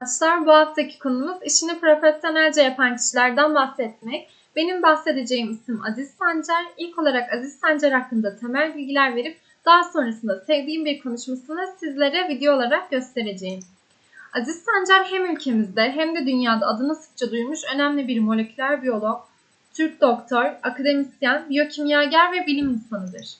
Arkadaşlar bu haftaki konumuz işini profesyonelce yapan kişilerden bahsetmek. Benim bahsedeceğim isim Aziz Sancar. İlk olarak Aziz Sancar hakkında temel bilgiler verip daha sonrasında sevdiğim bir konuşmasını sizlere video olarak göstereceğim. Aziz Sancar hem ülkemizde hem de dünyada adını sıkça duymuş önemli bir moleküler biyolog, Türk doktor, akademisyen, biyokimyager ve bilim insanıdır.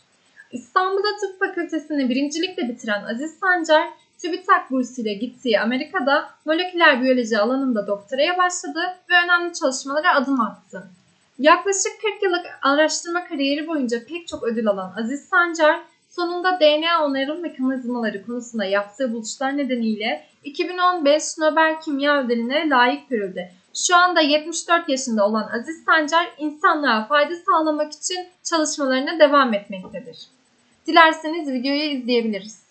İstanbul'da Tıp Fakültesini birincilikle bitiren Aziz Sancar, TÜBİTAK bursuyla gittiği Amerika'da moleküler biyoloji alanında doktoraya başladı ve önemli çalışmalara adım attı. Yaklaşık 40 yıllık araştırma kariyeri boyunca pek çok ödül alan Aziz Sancar, sonunda DNA onarım mekanizmaları konusunda yaptığı buluşlar nedeniyle 2015 Nobel Kimya Ödülü'ne layık görüldü. Şu anda 74 yaşında olan Aziz Sancar, insanlığa fayda sağlamak için çalışmalarına devam etmektedir. Dilerseniz videoyu izleyebiliriz.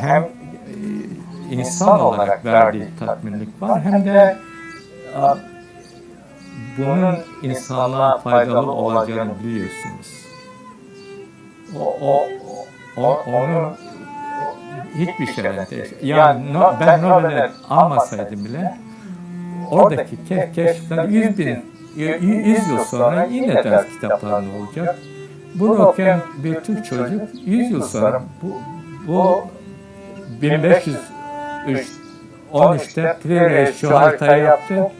Hem e, insan olarak verdiği tatminlik var hem de e, bunun insanlığa faydalı olacağını biliyorsunuz. O, o, o onu hiçbir şeyden değil. Yani no, ben Nobel'e almasaydım bile oradaki ke keşifler 100 bin, 100 yıl sonra yine ders kitaplarında olacak. Bunu okuyan bir Türk çocuk 100 yıl sonra bu, bu 1513'te Priore şu haritayı yaptı.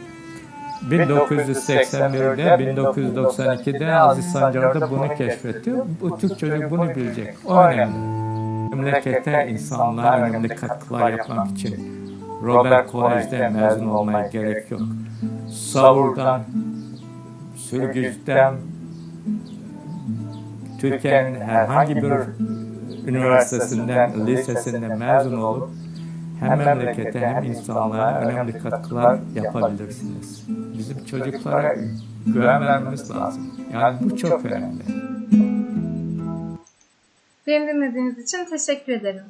1981'de, 1992'de Aziz Sancar da bunu keşfetti. Bu Türk çocuk bunu bilecek. O önemli. Memlekete insanlığa önemli katkılar yapmak için Robert College'den mezun olmaya gerek yok. Savur'dan, Sürgüz'den, Türkiye'nin herhangi bir üniversitesinden, lisesinden mezun olup hem memlekete hem insanlığa önemli katkılar yapabilirsiniz. Bizim çocuklara güven vermemiz lazım. Yani bu çok önemli. Beni dinlediğiniz için teşekkür ederim.